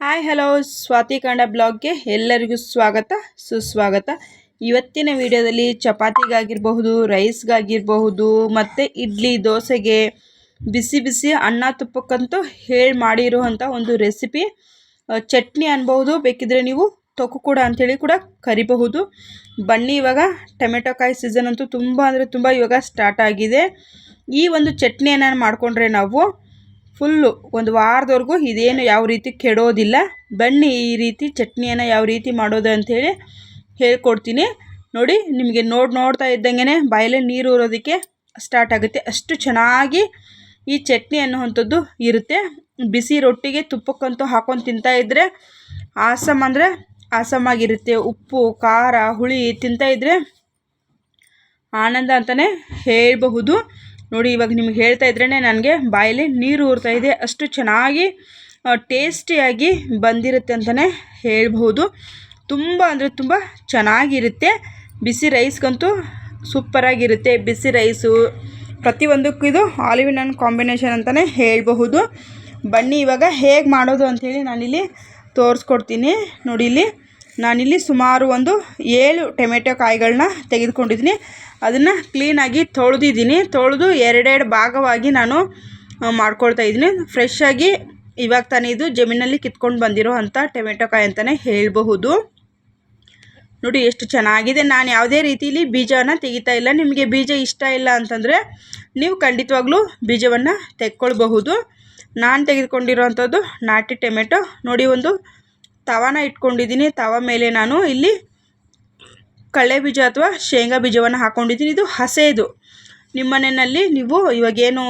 Hi hello Swathi Kannada ಬ್ಲಾಗ್ಗೆ ಎಲ್ಲರಿಗೂ ಸ್ವಾಗತ, ಸುಸ್ವಾಗತ. ಇವತ್ತಿನ ವಿಡಿಯೋದಲ್ಲಿ ಚಪಾತಿಗಾಗಿರಬಹುದು, ರೈಸ್ಗಾಗಿರಬಹುದು, ಮತ್ತು ಇಡ್ಲಿ, ದೋಸೆಗೆ ಬಿಸಿ ಬಿಸಿ ಅನ್ನ ತುಪ್ಪಕ್ಕಂತೂ ಹೇಳಿ ಮಾಡಿರುವಂಥ ಒಂದು ರೆಸಿಪಿ. ಚಟ್ನಿ ಅನ್ಬಹುದು, ಬೇಕಿದ್ರೆ ನೀವು ತೊಕ್ಕು ಕೂಡ ಅಂಥೇಳಿ ಕೂಡ ಕರಿಬಹುದು. ಬನ್ನಿ ಇವಾಗ, ಟೊಮೆಟೊ ಕಾಯಿ ಸೀಸನ್ ಅಂತೂ ತುಂಬ ಅಂದರೆ ತುಂಬ ಇವಾಗ ಸ್ಟಾರ್ಟ್ ಆಗಿದೆ. ಈ ಒಂದು ಚಟ್ನಿಯನ್ನು ಮಾಡಿಕೊಂಡ್ರೆ ನಾವು ಫುಲ್ಲು ಒಂದು ವಾರದವರೆಗೂ ಇದೇನು ಯಾವ ರೀತಿ ಕೆಡೋದಿಲ್ಲ. ಬನ್ನಿ ಈ ರೀತಿ ಚಟ್ನಿಯನ್ನು ಯಾವ ರೀತಿ ಮಾಡೋದು ಅಂಥೇಳಿ ಹೇಳ್ಕೊಡ್ತೀನಿ. ನೋಡಿ, ನಿಮಗೆ ನೋಡಿ ನೋಡ್ತಾ ಇದ್ದಂಗೆ ಬಾಯಲ್ಲಿ ನೀರು ಊರೋದಕ್ಕೆ ಸ್ಟಾರ್ಟ್ ಆಗುತ್ತೆ. ಅಷ್ಟು ಚೆನ್ನಾಗಿ ಈ ಚಟ್ನಿ ಅನ್ನುವಂಥದ್ದು ಇರುತ್ತೆ. ಬಿಸಿ ರೊಟ್ಟಿಗೆ ತುಪ್ಪಕ್ಕಂತೂ ಹಾಕೊಂಡು ತಿಂತಾ ಇದ್ದರೆ ಆಸಮ್ ಅಂದರೆ ಆಸಮಾಗಿರುತ್ತೆ ಉಪ್ಪು, ಖಾರ, ಹುಳಿ ತಿಂತಾ ಇದ್ದರೆ ಆನಂದ ಅಂತಲೇ ಹೇಳಬಹುದು. ನೋಡಿ, ಇವಾಗ ನಿಮ್ಗೆ ಹೇಳ್ತಾ ಇದ್ರೇ ನನಗೆ ಬಾಯಲ್ಲಿ ನೀರು ಊರ್ತಾ ಇದೆ. ಅಷ್ಟು ಚೆನ್ನಾಗಿ ಟೇಸ್ಟಿಯಾಗಿ ಬಂದಿರುತ್ತೆ ಅಂತಲೇ ಹೇಳ್ಬೋದು ತುಂಬ ಅಂದರೆ ತುಂಬ ಚೆನ್ನಾಗಿರುತ್ತೆ. ಬಿಸಿ ರೈಸ್ಗಂತೂ ಸೂಪರಾಗಿರುತ್ತೆ. ಬಿಸಿ ರೈಸು, ಪ್ರತಿಯೊಂದಕ್ಕೂ ಇದು ಆಲಿವ್ ಹಣ್ಣು ಕಾಂಬಿನೇಷನ್ ಅಂತಲೇ ಹೇಳಬಹುದು. ಬನ್ನಿ, ಇವಾಗ ಹೇಗೆ ಮಾಡೋದು ಅಂಥೇಳಿ ನಾನಿಲ್ಲಿ ತೋರಿಸ್ಕೊಡ್ತೀನಿ. ನೋಡಿ, ಇಲ್ಲಿ ನಾನಿಲ್ಲಿ ಸುಮಾರು ಒಂದು ಏಳು ಟೊಮೆಟೊ ಕಾಯಿಗಳನ್ನ ತೆಗೆದುಕೊಂಡಿದ್ದೀನಿ. ಅದನ್ನು ಕ್ಲೀನಾಗಿ ತೊಳೆದಿದ್ದೀನಿ. ತೊಳೆದು ಎರಡೆರಡು ಭಾಗವಾಗಿ ನಾನು ಮಾಡ್ಕೊಳ್ತಾ ಇದ್ದೀನಿ. ಫ್ರೆಶ್ಶಾಗಿ ಇವಾಗ ತಾನೇ ಇದು ಜಮೀನಲ್ಲಿ ಕಿತ್ಕೊಂಡು ಬಂದಿರೋ ಅಂಥ ಟೊಮೆಟೊ ಕಾಯಿ ಅಂತಲೇ ಹೇಳಬಹುದು. ನೋಡಿ ಎಷ್ಟು ಚೆನ್ನಾಗಿದೆ. ನಾನು ಯಾವುದೇ ರೀತಿಯಲ್ಲಿ ಬೀಜವನ್ನು ತೆಗಿತಾ ಇಲ್ಲ. ನಿಮಗೆ ಬೀಜ ಇಷ್ಟ ಇಲ್ಲ ಅಂತಂದರೆ ನೀವು ಖಂಡಿತವಾಗ್ಲೂ ಬೀಜವನ್ನು ತೆಕ್ಕೊಳ್ಬಹುದು. ನಾನು ತೆಗೆದುಕೊಂಡಿರೋವಂಥದ್ದು ನಾಟಿ ಟೊಮೆಟೊ. ನೋಡಿ ಒಂದು ತವಾನ ಇಟ್ಕೊಂಡಿದ್ದೀನಿ. ತವ ಮೇಲೆ ನಾನು ಇಲ್ಲಿ ಕಡಲೆ ಬೀಜ ಅಥವಾ ಶೇಂಗಾ ಬೀಜವನ್ನು ಹಾಕ್ಕೊಂಡಿದ್ದೀನಿ ಇದು ಹಸೆದು ನಿಮ್ಮ ಮನೆಯಲ್ಲಿ ನೀವು ಇವಾಗೇನು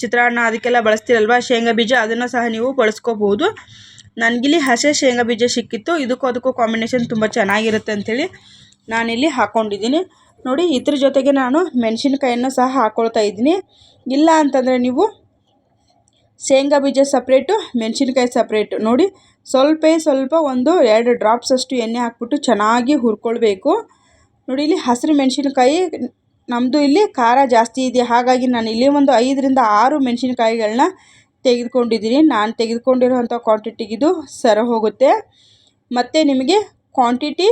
ಚಿತ್ರಾನ್ನ ಅದಕ್ಕೆಲ್ಲ ಬಳಸ್ತೀರಲ್ವ? ಶೇಂಗಾ ಬೀಜ ಅದನ್ನು ಸಹ ನೀವು ಬಳಸ್ಕೋಬೋದು ನನಗಿಲ್ಲಿ ಹಸೆ ಶೇಂಗಾ ಬೀಜ ಸಿಕ್ಕಿತ್ತು. ಇದಕ್ಕೂ ಅದಕ್ಕೂ ಕಾಂಬಿನೇಷನ್ ತುಂಬ ಚೆನ್ನಾಗಿರುತ್ತೆ ಅಂಥೇಳಿ ನಾನಿಲ್ಲಿ ಹಾಕ್ಕೊಂಡಿದ್ದೀನಿ ನೋಡಿ, ಇದ್ರ ಜೊತೆಗೆ ನಾನು ಮೆಣಸಿನ್ಕಾಯನ್ನು ಸಹ ಹಾಕ್ಕೊಳ್ತಾ ಇದ್ದೀನಿ. ಇಲ್ಲ ಅಂತಂದರೆ ನೀವು ಶೇಂಗಾ ಬೀಜ ಸಪ್ರೇಟು ಮೆಣಸಿನ್ಕಾಯಿ ಸಪ್ರೇಟು ನೋಡಿ ಸ್ವಲ್ಪ ಸ್ವಲ್ಪ ಒಂದು ಎರಡು ಡ್ರಾಪ್ಸ್ ಅಷ್ಟು ಎಣ್ಣೆ ಹಾಕ್ಬಿಟ್ಟು ಚೆನ್ನಾಗಿ ಹುರ್ಕೊಳ್ಬೇಕು. ನೋಡಿ, ಇಲ್ಲಿ ಹಸಿರು ಮೆಣಸಿನ್ಕಾಯಿ ನಮ್ಮದು ಇಲ್ಲಿ ಖಾರ ಜಾಸ್ತಿ ಇದೆ. ಹಾಗಾಗಿ ನಾನು ಇಲ್ಲಿ ಒಂದು ಐದರಿಂದ ಆರು ಮೆಣಸಿನ್ಕಾಯಿಗಳನ್ನ ತೆಗೆದುಕೊಂಡಿದ್ದೀನಿ. ನಾನು ತೆಗೆದುಕೊಂಡಿರುವಂಥ ಕ್ವಾಂಟಿಟಿಗಿದು ಸರ ಹೋಗುತ್ತೆ. ಮತ್ತು ನಿಮಗೆ ಕ್ವಾಂಟಿಟಿ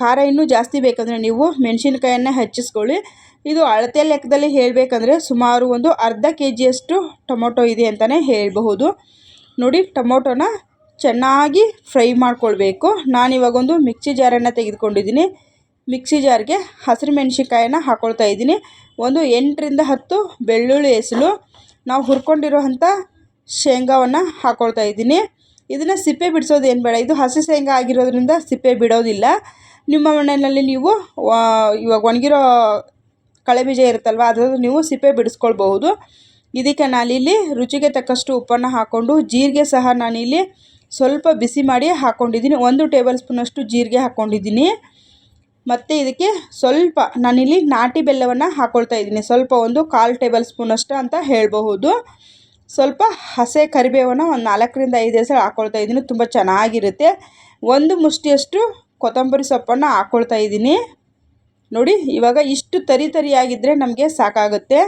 ಖಾರ ಇನ್ನೂ ಜಾಸ್ತಿ ಬೇಕಂದರೆ ನೀವು ಮೆಣಸಿನ್ಕಾಯನ್ನು ಹೆಚ್ಚಿಸ್ಕೊಳ್ಳಿ. ಇದು ಅಳತೆ ಲೆಕ್ಕದಲ್ಲಿ ಹೇಳಬೇಕಂದ್ರೆ ಸುಮಾರು ಒಂದು ಅರ್ಧ ಕೆ ಜಿಯಷ್ಟು ಟೊಮೊಟೊ ಇದೆ ಅಂತಲೇ ಹೇಳಬಹುದು. ನೋಡಿ, ಟೊಮೊಟೊನ ಚೆನ್ನಾಗಿ ಫ್ರೈ ಮಾಡ್ಕೊಳ್ಬೇಕು. ನಾನಿವಾಗೊಂದು ಮಿಕ್ಸಿ ಜಾರನ್ನು ತೆಗೆದುಕೊಂಡಿದ್ದೀನಿ. ಮಿಕ್ಸಿ ಜಾರ್ಗೆ ಹಸಿರು ಮೆಣಸಿಕಾಯನ್ನ ಹಾಕ್ಕೊಳ್ತಾ ಇದ್ದೀನಿ. ಒಂದು ಎಂಟರಿಂದ ಹತ್ತು ಬೆಳ್ಳುಳ್ಳಿ ಹೆಸಲು ನಾವು ಹುರ್ಕೊಂಡಿರೋವಂಥ ಶೇಂಗಾವನ್ನು ಹಾಕ್ಕೊಳ್ತಾ ಇದ್ದೀನಿ. ಇದನ್ನು ಸಿಪ್ಪೆ ಬಿಡಿಸೋದು ಏನು ಬೇಡ. ಇದು ಹಸಿ ಶೇಂಗಾ ಆಗಿರೋದ್ರಿಂದ ಸಿಪ್ಪೆ ಬಿಡೋದಿಲ್ಲ. ನಿಮ್ಮ ಮನೆಯಲ್ಲಿ ನೀವು ಇವಾಗ ಒಣಗಿರೋ ಕಳೆ ಬೀಜ ಇರುತ್ತಲ್ವ ಅದರಲ್ಲಿ ನೀವು ಸಿಪ್ಪೆ ಬಿಡಿಸ್ಕೊಳ್ಬಹುದು. ಇದಕ್ಕೆ ನಾನಿಲ್ಲಿ ರುಚಿಗೆ ತಕ್ಕಷ್ಟು ಉಪ್ಪನ್ನು ಹಾಕ್ಕೊಂಡು ಜೀರಿಗೆ ಸಹ ನಾನಿಲ್ಲಿ ಸ್ವಲ್ಪ ಬಿಸಿ ಮಾಡಿ ಹಾಕ್ಕೊಂಡಿದ್ದೀನಿ ಒಂದು ಟೇಬಲ್ ಸ್ಪೂನಷ್ಟು ಜೀರಿಗೆ ಹಾಕ್ಕೊಂಡಿದ್ದೀನಿ ಮತ್ತು ಇದಕ್ಕೆ ಸ್ವಲ್ಪ ನಾನಿಲ್ಲಿ ನಾಟಿ ಬೆಲ್ಲವನ್ನು ಹಾಕ್ಕೊಳ್ತಾ ಇದ್ದೀನಿ. ಸ್ವಲ್ಪ ಒಂದು ಕಾಲು ಟೇಬಲ್ ಸ್ಪೂನಷ್ಟು ಅಂತ ಹೇಳಬಹುದು. ಸ್ವಲ್ಪ ಹಸೆ ಕರಿಬೇವನ್ನು ಒಂದು ನಾಲ್ಕರಿಂದ ಐದು ಹೆಸರು ಹಾಕ್ಕೊಳ್ತಾ ಇದ್ದೀನಿ. ತುಂಬ ಚೆನ್ನಾಗಿರುತ್ತೆ. ಒಂದು ಮುಷ್ಟಿಯಷ್ಟು ಕೊತ್ತಂಬರಿ ಸೊಪ್ಪನ್ನು ಹಾಕ್ಕೊಳ್ತಾ ಇದ್ದೀನಿ. ನೋಡಿ, ಇವಾಗ ಇಷ್ಟು ತರಿ ತರಿಯಾಗಿದ್ದರೆ ನಮಗೆ ಸಾಕಾಗುತ್ತೆ.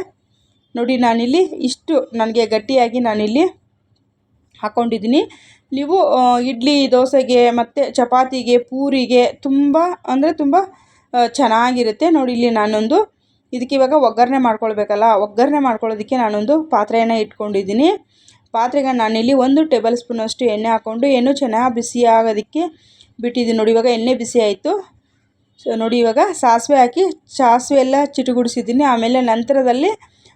ನೋಡಿ, ನಾನಿಲ್ಲಿ ಇಷ್ಟು ನನಗೆ ಗಟ್ಟಿಯಾಗಿ ನಾನಿಲ್ಲಿ ಹಾಕ್ಕೊಂಡಿದ್ದೀನಿ ನೀವು ಇಡ್ಲಿ, ದೋಸೆಗೆ ಮತ್ತು ಚಪಾತಿಗೆ, ಪೂರಿಗೆ ತುಂಬ, ಅಂದರೆ ತುಂಬ ಚೆನ್ನಾಗಿರುತ್ತೆ. ನೋಡಿ, ಇಲ್ಲಿ ನಾನೊಂದು, ಇದಕ್ಕೆ ಇವಾಗ ಒಗ್ಗರಣೆ ಮಾಡ್ಕೊಳ್ಬೇಕಲ್ಲ, ಒಗ್ಗರಣೆ ಮಾಡ್ಕೊಳ್ಳೋದಕ್ಕೆ ನಾನೊಂದು ಪಾತ್ರೆಯನ್ನು ಇಟ್ಕೊಂಡಿದ್ದೀನಿ. ಪಾತ್ರೆಗೆ ನಾನಿಲ್ಲಿ ಒಂದು ಟೇಬಲ್ ಸ್ಪೂನಷ್ಟು ಎಣ್ಣೆ ಹಾಕ್ಕೊಂಡು, ಎಣ್ಣೆ ಚೆನ್ನಾಗಿ ಬಿಸಿ ಆಗೋದಕ್ಕೆ ಬಿಟ್ಟಿದ್ದೀನಿ. ನೋಡಿ, ಇವಾಗ ಎಣ್ಣೆ ಬಿಸಿ ಆಯಿತು. ಸೊ, ನೋಡಿ, ಇವಾಗ ಸಾಸಿವೆ ಹಾಕಿ, ಸಾಸಿವೆ ಎಲ್ಲ ಚಿಟುಗುಡಿಸಿದ್ದೀನಿ. ಆಮೇಲೆ ನಂತರದಲ್ಲಿ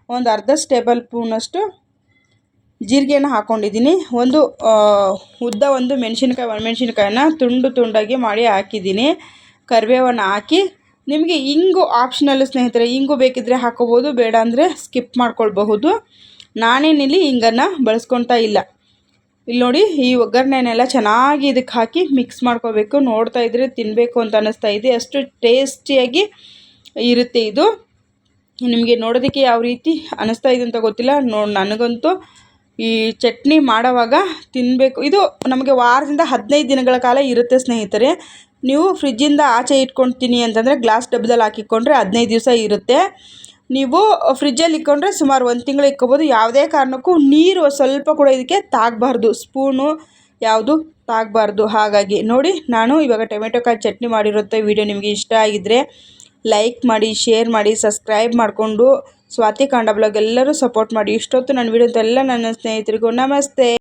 ಒಂದು ಅರ್ಧ ಟೇಬಲ್ ಸ್ಪೂನಷ್ಟು ಜೀರಿಗೆನ ಹಾಕ್ಕೊಂಡಿದ್ದೀನಿ ಒಂದು ಉದ್ದ ಒಂದು ಮೆಣಸಿನ್ಕಾಯಿ, ಒಣಮೆಣ್ಸಿನ್ಕಾಯನ್ನ ತುಂಡು ತುಂಡಾಗಿ ಮಾಡಿ ಹಾಕಿದ್ದೀನಿ. ಕರಿಬೇವನ್ನು ಹಾಕಿ, ನಿಮಗೆ ಇಂಗು ಆಪ್ಷನಲ್ ಸ್ನೇಹಿತರೆ, ಇಂಗು ಬೇಕಿದ್ದರೆ ಹಾಕೋಬೋದು, ಬೇಡ ಅಂದರೆ ಸ್ಕಿಪ್ ಮಾಡ್ಕೊಳ್ಬಹುದು. ನಾನೇನಿಲ್ಲಿ ಇಂಗನ್ನು ಬಳಸ್ಕೊತಾ ಇಲ್ಲ. ಇಲ್ಲಿ ನೋಡಿ, ಈ ಒಗ್ಗರಣೆನೆಲ್ಲ ಚೆನ್ನಾಗಿ ಇದಕ್ಕೆ ಹಾಕಿ ಮಿಕ್ಸ್ ಮಾಡ್ಕೋಬೇಕು. ನೋಡ್ತಾ ಇದ್ರೆ ತಿನ್ನಬೇಕು ಅಂತ ಅನ್ನಿಸ್ತಾ ಇದೆ. ಅಷ್ಟು ಟೇಸ್ಟಿಯಾಗಿ ಇರುತ್ತೆ ಇದು. ನಿಮಗೆ ನೋಡೋದಕ್ಕೆ ಯಾವ ರೀತಿ ಅನ್ನಿಸ್ತಾ ಇದೆ ಅಂತ ಗೊತ್ತಿಲ್ಲ. ನೋಡಿ, ನನಗಂತೂ ಈ ಚಟ್ನಿ ಮಾಡೋವಾಗ ತಿನ್ನಬೇಕು ಇದು ನಮಗೆ ವಾರದಿಂದ ಹದಿನೈದು ದಿನಗಳ ಕಾಲ ಇರುತ್ತೆ ಸ್ನೇಹಿತರೆ. ನೀವು ಫ್ರಿಜ್ಜಿಂದ ಆಚೆ ಇಟ್ಕೊಳ್ತೀನಿ ಅಂತಂದರೆ ಗ್ಲಾಸ್ ಡಬ್ಬದಲ್ಲಿ ಹಾಕಿಕೊಂಡ್ರೆ ಹದಿನೈದು ದಿವಸ ಇರುತ್ತೆ. ನೀವು ಫ್ರಿಜ್ಜಲ್ಲಿ ಇಟ್ಕೊಂಡ್ರೆ ಸುಮಾರು ಒಂದು ತಿಂಗಳು ಇಕ್ಕೋಬೋದು ಯಾವುದೇ ಕಾರಣಕ್ಕೂ ನೀರು ಸ್ವಲ್ಪ ಕೂಡ ಇದಕ್ಕೆ ತಾಗಬಾರ್ದು. ಸ್ಪೂನು ಯಾವುದು ತಾಗಬಾರ್ದು. ಹಾಗಾಗಿ ನೋಡಿ, ನಾನು ಇವಾಗ ಟೊಮೆಟೊ ಕಾಯಿ ಚಟ್ನಿ ಮಾಡಿರುತ್ತೆ ವಿಡಿಯೋ ನಿಮಗೆ ಇಷ್ಟ ಆಗಿದ್ದರೆ ಲೈಕ್ ಮಾಡಿ, ಶೇರ್ ಮಾಡಿ, ಸಬ್ಸ್ಕ್ರೈಬ್ ಮಾಡಿಕೊಂಡು ಸ್ವಾತಿ ಕಾಂಡ ಬ್ಲಾಗ್ ಎಲ್ಲರೂ ಸಪೋರ್ಟ್ ಮಾಡಿ. ಇಷ್ಟೊತ್ತು ನನ್ನ ವಿಡಿಯೋದೆಲ್ಲ ನನ್ನ ಸ್ನೇಹಿತರಿಗೂ ನಮಸ್ತೆ.